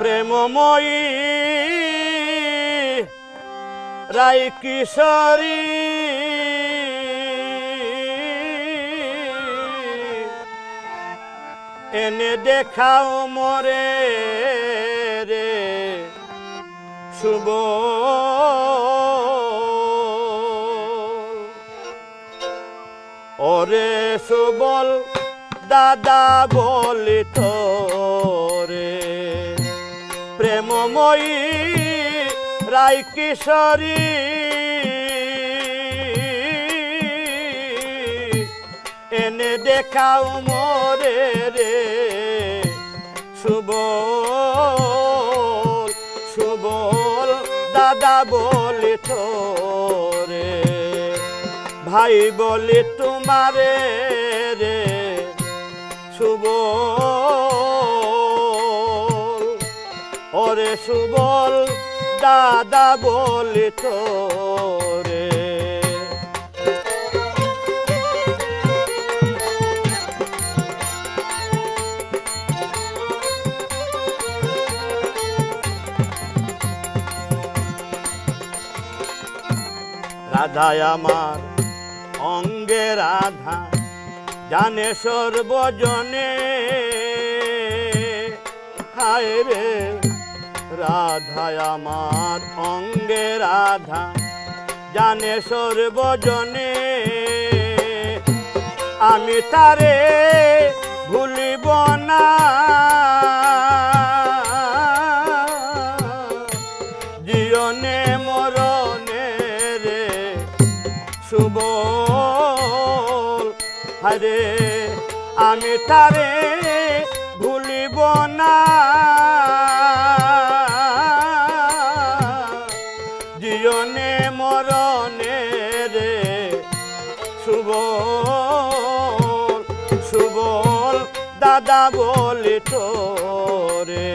প্রেমময়ী। রাই কিশোরী। এনে দেখাও মরে রে শুভ। ওরে সুবল দাদা বলি তোরে প্রেমময়ী রাই কিশোরী। এনে দেখাও মোরে রে, সুবল সুবল, দাদা বলি তোরে। ভাই বলি তোমারে রে, সুবল সুবল দাদা বলি তোরে। রাধায় আমার অঙ্গে রাধা জানে সর্বজনে। হায় রে। রাধায় আমার অঙ্গে রাধা, জানে সর্বজনে। আমি তারে ভুলিব না। জীবনে মরণে রে শুভ। হরে আমি তারে ভুলিব না। শুভ সুবল দাদা বলি তোরে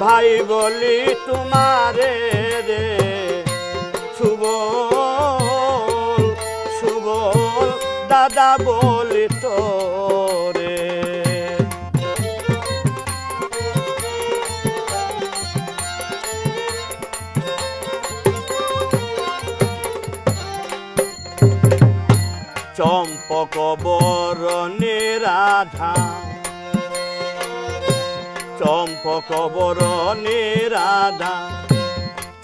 ভাই বলি তোমারে রে। সুবল সুবল দাদা বলি চম্পক বরণে রাধা। চম্পক বরণে রাধা।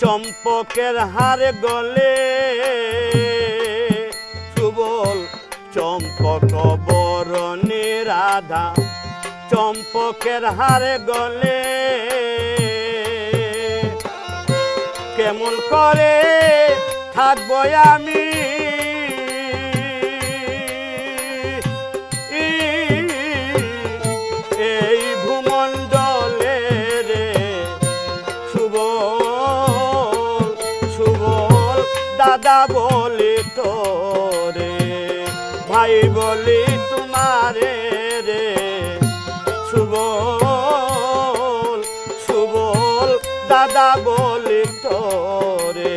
চম্পকের হার গলে সুবল চম্পক বরণে রাধা। চম্পকের হার গলে কেমন করে থাকব আমি? বলি তোমারে রে। সুবল সুবল দাদা বলি তোরে।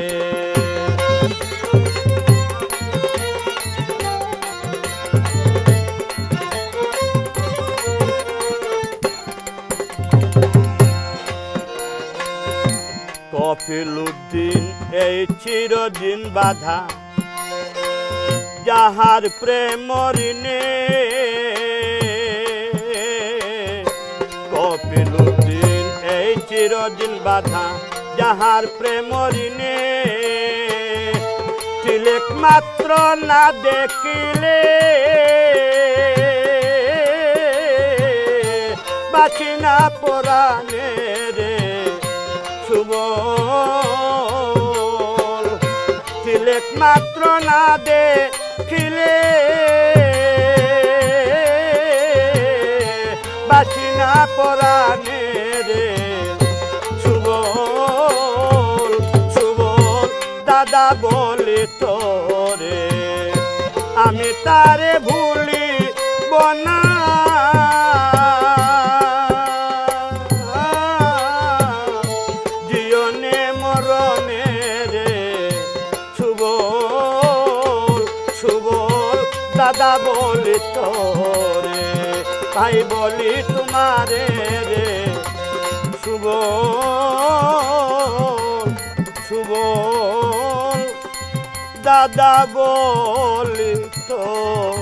কফিল উদ্দিন এই চিরদিন বাধা। যাহার প্রেম ঋণে। কপিল উদ্দিন, এই চিরদিন বাধা, যাহার প্রেম ঋণে। তিলেক মাত্র না দেখিলে। বাঁচি না পরাণে রে শুভ মাত্র না দেখিলে। বাসিনা না পরাণে রে শুভ শুভ দাদা বলে তোরে। আমি তারে ভুলি বনা দাদা বলি তোরে তাই বলি তোমারে রে। শুভ শুভ। দাদা বলি তোর।